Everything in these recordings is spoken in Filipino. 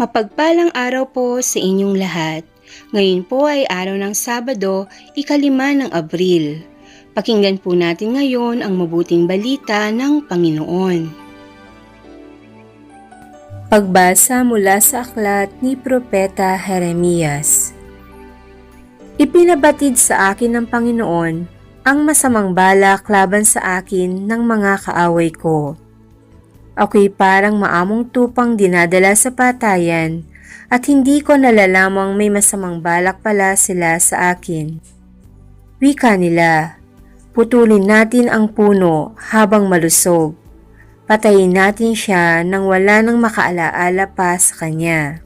Mapagpalang araw po sa inyong lahat. Ngayon po ay araw ng Sabado, ikalima ng Abril. Pakinggan po natin ngayon ang mabuting balita ng Panginoon. Pagbasa mula sa aklat ni Propeta Jeremias Ipinabatid sa akin ng Panginoon ang masamang balak laban sa akin ng mga kaaway ko. Ako'y parang maamong tupang dinadala sa patayan at hindi ko nalalamang may masamang balak pala sila sa akin. Wika nila, putulin natin ang puno habang malusog. Patayin natin siya nang wala nang makaalaala pa sa kanya.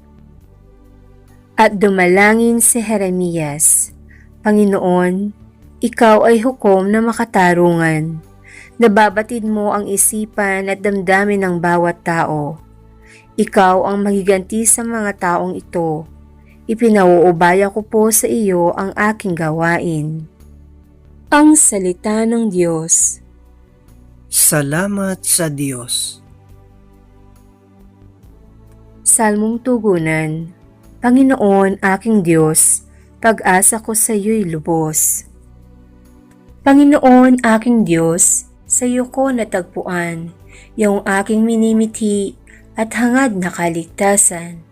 At dumalangin si Jeremias, Panginoon, ikaw ay hukom na makatarungan. Nababatid mo ang isipan at damdamin ng bawat tao. Ikaw ang magiganti sa mga taong ito. Ipinauubaya ko po sa iyo ang aking gawain. Ang Salita ng Diyos Salamat sa Diyos. Salmong Tugunan Panginoon aking Diyos, pag-asa ko sa iyo'y lubos. Panginoon aking Diyos, sa iyo ko natagpuan, yung aking minimiti at hangad na kaligtasan.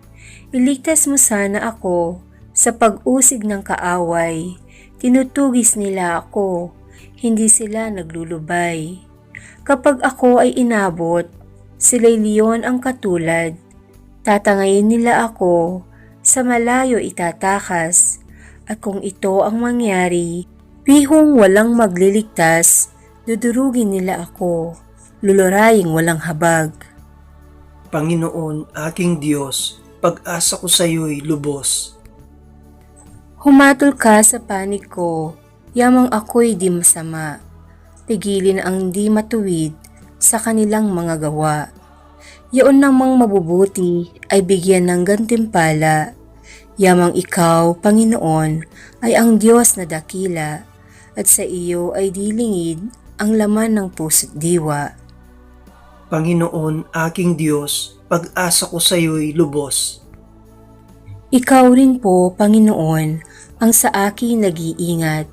Iligtas mo sana ako sa pag-usig ng kaaway. Tinutugis nila ako, hindi sila naglulubay. Kapag ako ay inabot, sila'y liyon ang katulad. Tatangayin nila ako, sa malayo itatakas, at kung ito ang mangyari, bihong walang magliligtas, dudurugin nila ako, luluraying walang habag. Panginoon, aking Diyos, pag-asa ko sa iyo'y lubos. Humatol ka sa panig ko, yamang ako'y di masama. Pigilin ang di matuwid sa kanilang mga gawa. Yaon namang mabubuti ay bigyan ng gantimpala. Yamang ikaw, Panginoon, ay ang Diyos na dakila, at sa iyo ay dilingid ang laman ng puso't diwa. Panginoon, aking Diyos, pag-asa ko sa iyo'y lubos. Ikaw rin po, Panginoon, ang sa akin nag-iingat.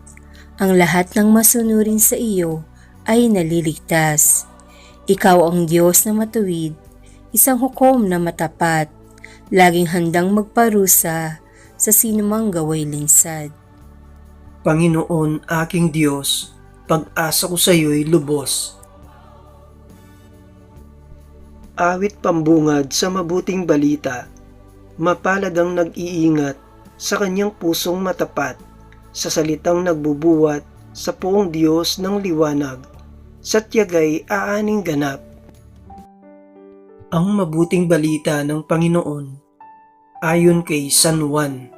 Ang lahat ng masunurin sa iyo ay naliligtas. Ikaw ang Diyos na matuwid, isang hukom na matapat, laging handang magparusa sa sinumang gaway linsad. Panginoon, aking Diyos, pag-asa ko sa iyo'y lubos. Awit pambungad sa mabuting balita, mapalad ang nag-iingat sa kanyang pusong matapat, sa salitang nagbubuwat sa poong Diyos ng liwanag, sa tiyagay aaning ganap. Ang mabuting balita ng Panginoon ayon kay San Juan.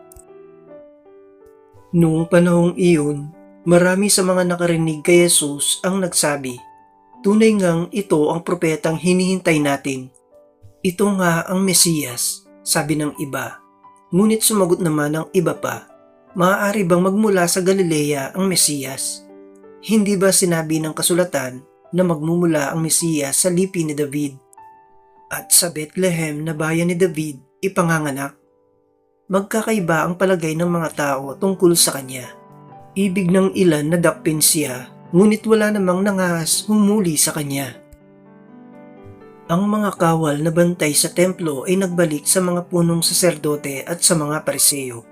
Noong panahong iyon, marami sa mga nakarinig kay Jesus ang nagsabi, Tunay ngang ito ang propetang hinihintay natin. Ito nga ang Mesiyas, sabi ng iba. Ngunit sumagot naman ang iba pa, Maaari bang magmula sa Galilea ang Mesiyas? Hindi ba sinabi ng kasulatan na magmumula ang Mesiyas sa lipi ni David? At sa Bethlehem na bayan ni David ipanganganak? Magkakaiba ang palagay ng mga tao tungkol sa kanya. Ibig ng ilan na dakpin siya, ngunit wala namang nangahas humuli sa kanya. Ang mga kawal na bantay sa templo ay nagbalik sa mga punong saserdote at sa mga pariseo.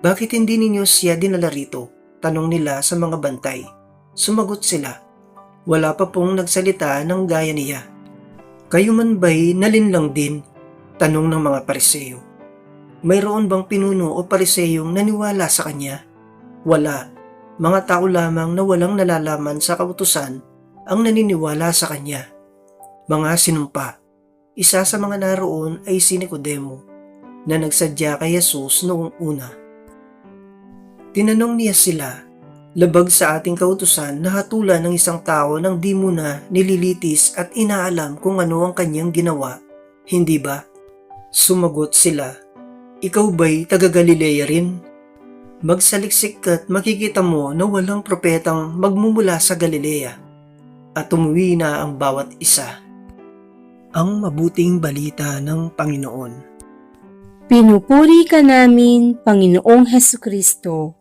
Bakit hindi ninyo siya dinala rito? Tanong nila sa mga bantay. Sumagot sila. Wala pa pong nagsalita ng gaya niya. Kayo man ba'y nalinlang din? Tanong ng mga pariseo. Mayroon bang pinuno o pariseyong naniwala sa kanya? Wala. Mga tao lamang na walang nalalaman sa kautusan ang naniniwala sa kanya. Mga sinumpa. Isa sa mga naroon ay si Nicodemo na nagsadya kay Jesus noong una. Tinanong niya sila, labag sa ating kautusan na hatulan ng isang tao nang di mo na nililitis at inaalam kung ano ang kanyang ginawa, hindi ba? Sumagot sila, ikaw ba'y taga Galilea rin? Magsaliksik ka't makikita mo na walang propetang magmumula sa Galilea at umuwi na ang bawat isa. Ang mabuting balita ng Panginoon. Pinupuri ka namin, Panginoong Heso Kristo.